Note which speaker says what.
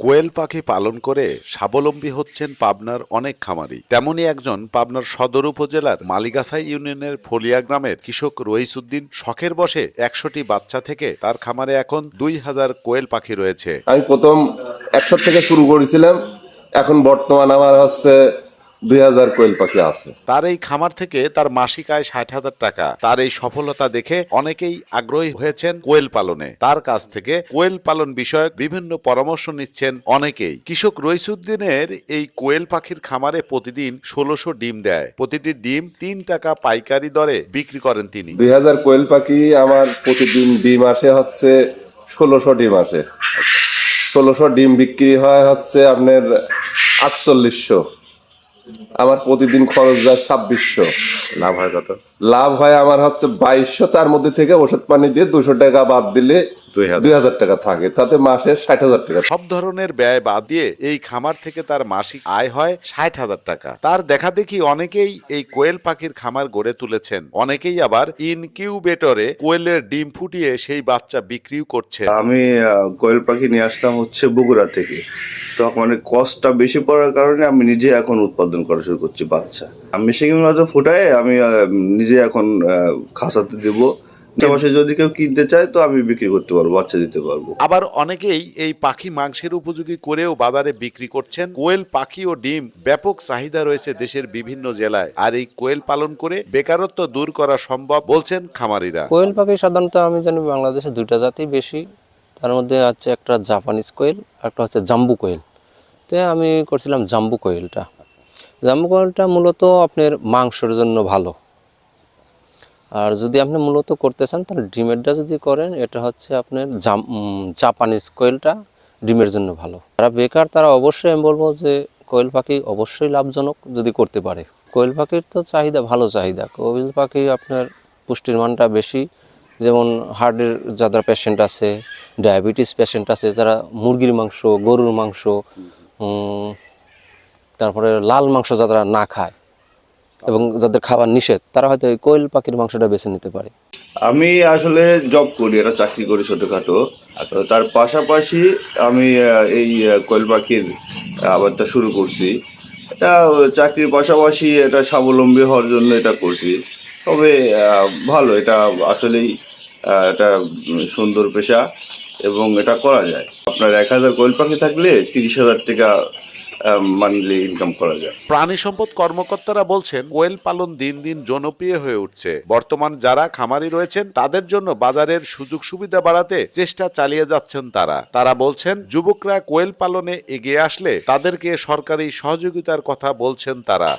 Speaker 1: কোয়েল পাখি পালন করে স্বাবলম্বী হচ্ছেন পাবনার অনেক খামারি। তেমনি একজন পাবনার সদর উপজেলার মালিগাছাই ইউনিয়নের ফলিয়া গ্রামের কৃষক রইসুদ্দিন শখের বসে একশোটি বাচ্চা থেকে তার খামারে এখন দুই হাজার কোয়েল পাখি রয়েছে।
Speaker 2: আমি প্রথম একশো থেকে শুরু করেছিলাম। এখন বর্তমান আমার হচ্ছে দুই হাজার কোয়েল পাখি আছে।
Speaker 1: তার এই খামার থেকে তার মাসিক আয় ষাট হাজার টাকা। তার এই সফলতা দেখে অনেকেই আগ্রহী হয়েছেন কোয়েল পালনে। তার কাছ থেকে কোয়েল পালন বিষয়ক বিভিন্ন পরামর্শ নিচ্ছেন অনেকেই। কৃষক রইসুদ্দিনের এই কোয়েল পাখির খামারে প্রতিদিন ষোলোশো ডিম দেয়। প্রতিটি ডিম তিন টাকা পাইকারি দরে বিক্রি করেন তিনি।
Speaker 2: দুই হাজার কোয়েল পাখি আমার প্রতিদিন ডিম আসে হচ্ছে ষোলোশো ডিম আসে। ষোলোশো ডিম বিক্রি হয় হচ্ছে আপনার আটচল্লিশশো। আমার প্রতিদিন খরচ যায় ছাব্বিশশো।
Speaker 1: লাভ হয় কত?
Speaker 2: লাভ হয় আমার হচ্ছে বাইশশো তার মধ্যে থেকে ওষুধ পানি দিয়ে দুশো টাকা বাদ দিলে
Speaker 1: দুই হাজার।
Speaker 2: টাকা থাকে তাতে মাসে ষাট হাজার টাকা
Speaker 1: সব ধরনের ব্যয় বাদ দিয়ে এই খামার থেকে তার মাসিক আয় হয় ষাট হাজার টাকা। তার দেখা দেখি অনেকেই এই কোয়েল পাখির খামার গড়ে তুলেছেন। অনেকেই আবার ইনকিউবেটরে কোয়েলের ডিম ফুটিয়ে সেই বাচ্চা বিক্রিও করছে
Speaker 3: আমি কোয়েল পাখি নিয়ে আসতাম হচ্ছে বগুড়া থেকে। তো মানে কস্টটা বেশি পড়ার কারণে আমি নিজে এখন উৎপাদন করা শুরু করছি বাচ্চা। আমি মেশিন হয়তো ফুটায় আমি নিজে এখন খাসাতে দেব। পাশাপাশি যদি কেউ কিনতে চায় তো আমি বিক্রি করতে পারব বাচ্চা দিতে পারব।
Speaker 1: আবার অনেকেই এই পাখি মাংসের উপযোগী করেও বাজারে বিক্রি করছেন। কোয়েল পাখি ও ডিম ব্যাপক চাহিদা রয়েছে দেশের বিভিন্ন জেলায়। আর এই কোয়েল পালন করে বেকারত্ব দূর করা সম্ভব বলছেন খামারিরা।
Speaker 4: কোয়েল পাখি সাধারণত আমি জানি বাংলাদেশে দুইটা জাতি বেশি। তার মধ্যে হচ্ছে একটা জাপানিজ কোয়েল একটা হচ্ছে জাম্বু কোয়েল। তো আমি করছিলাম জাম্বু কোয়েলটা। জাম্বু কোয়েলটা মূলত আপনার মাংসের জন্য ভালো। আর যদি আপনি মূলত করতে চান, তাহলে ডিমেরটা যদি করেন, এটা হচ্ছে আপনার জাপানিজ কোয়েলটা ডিমের জন্য ভালো। যারা বেকার, তারা অবশ্যই আমি বলব যে কোয়েল পাখি অবশ্যই লাভজনক যদি করতে পারে। কোয়েল পাখির তো চাহিদা, ভালো চাহিদা। কোয়েল পাখি আপনার পুষ্টির মানটা বেশি। যেমন হার্টের যাদের পেশেন্ট আছে ডায়াবেটিস পেশেন্ট আছে, যারা মুরগির মাংস, গরুর মাংস তারপরে লাল মাংস যারা না খায় এবং যাদের খাবার নিষেধ, তারা হয়তো এই কোয়েল পাখির মাংসটা বেছে নিতে পারে।
Speaker 3: আমি আসলে জব করি এটা চাকরি করি ছোটোখাটো। তার পাশাপাশি আমি এই কোয়েল পাখির আবারটা শুরু করছি। এটা চাকরির পাশাপাশি এটা স্বাবলম্বী হওয়ার জন্য এটা করছি। তবে ভালো, এটা আসলেই এটা সুন্দর পেশা এবং এটা করা যায়। আপনার এক হাজার কোয়েল পাখি থাকলে তিরিশ হাজার টাকা ইনকাম করা যায়।
Speaker 1: প্রাণী সম্পদ কর্মকর্তারা বলছেন, কোয়েল পালন দিন দিন জনপ্রিয় হয়ে উঠছে। বর্তমান যারা খামারি রয়েছেন, তাদের জন্য বাজারের সুযোগ সুবিধা বাড়াতে চেষ্টা চালিয়ে যাচ্ছেন তারা। তারা বলছেন, যুবকরা কোয়েল পালনে এগিয়ে আসলে তাদেরকে সরকারি সহযোগিতার কথা বলছেন তারা।